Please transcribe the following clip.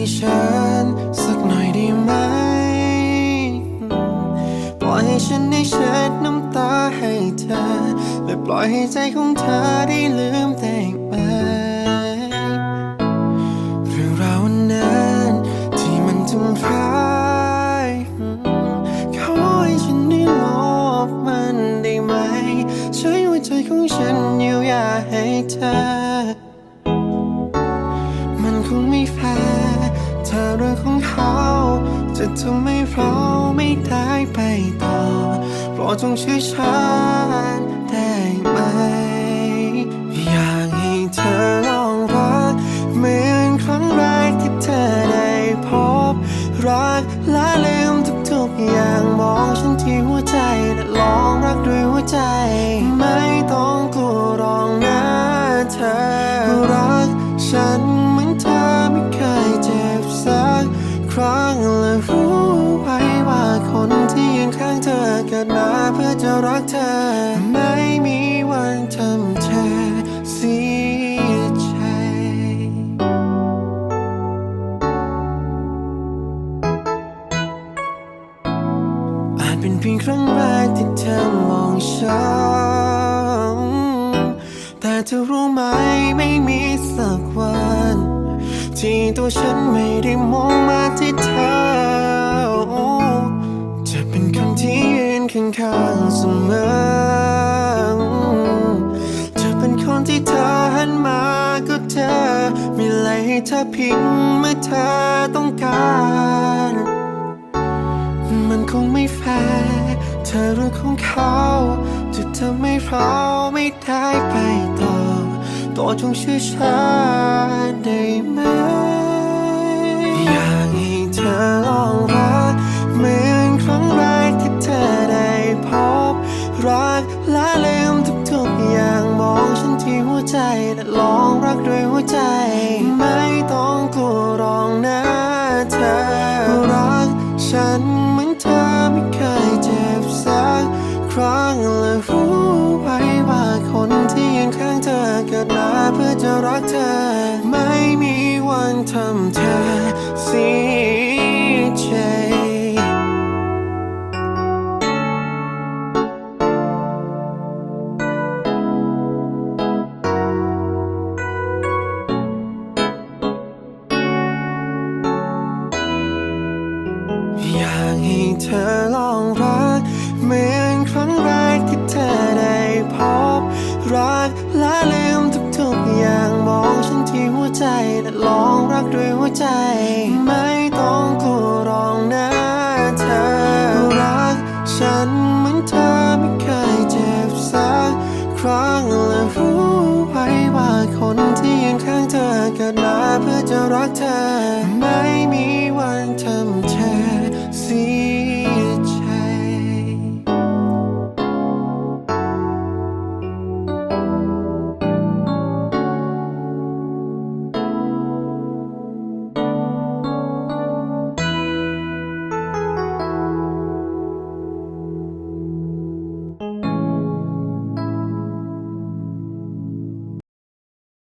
ที่ฉันสักหน่อยได้ไหม ปล่อยให้ฉันได้เช็ดน้ำตาให้เธอ และปล่อยให้ใจของเธอได้ลืมแต่ง จะทำให้เราไม่ได้ไปต่อโปรดจงเชื่อฉันได้ไหม เกิดมาเพื่อจะรักเธอ ไม่มีวันทำเธอเสียใจ อาจเป็นเพียงครั้งแรกที่เธอมองฉันแต่เธอรู้ไหมไม่มีสักวัน ที่ตัวฉันไม่ได้มองมาที่เธอ ข้างๆเสมอจะเป็นคนที่เธอหันมาก็เธอ มีอะไรให้เธอพิงเมื่อเธอต้องการ มันคงไม่แฟร์เธอเรื่องของเขาจะทำให้เราไม่ได้ไปต่อตัวจงเชื่อฉันได้ไหมอยากให้เธอลอง รักด้วยหัวใจ ไม่ต้องกลัวรองนะเธอ รักฉันเหมือนเธอไม่เคยเจ็บสักครั้งและรู้ไว้ว่าคนที่ยืนข้างเธอเกิดมาเพื่อจะรักเธอ ไม่มีวันทำเธอ และลองรักด้วยหัวใจ ไม่ต้องกลัวรองนะเธอ รักฉันเหมือนเธอไม่เคยเจ็บสักครั้งและรู้ไว้ว่าคนที่ยืนข้างเธอเกิดมาเพื่อจะรักเธอ ไม่มีวันทำ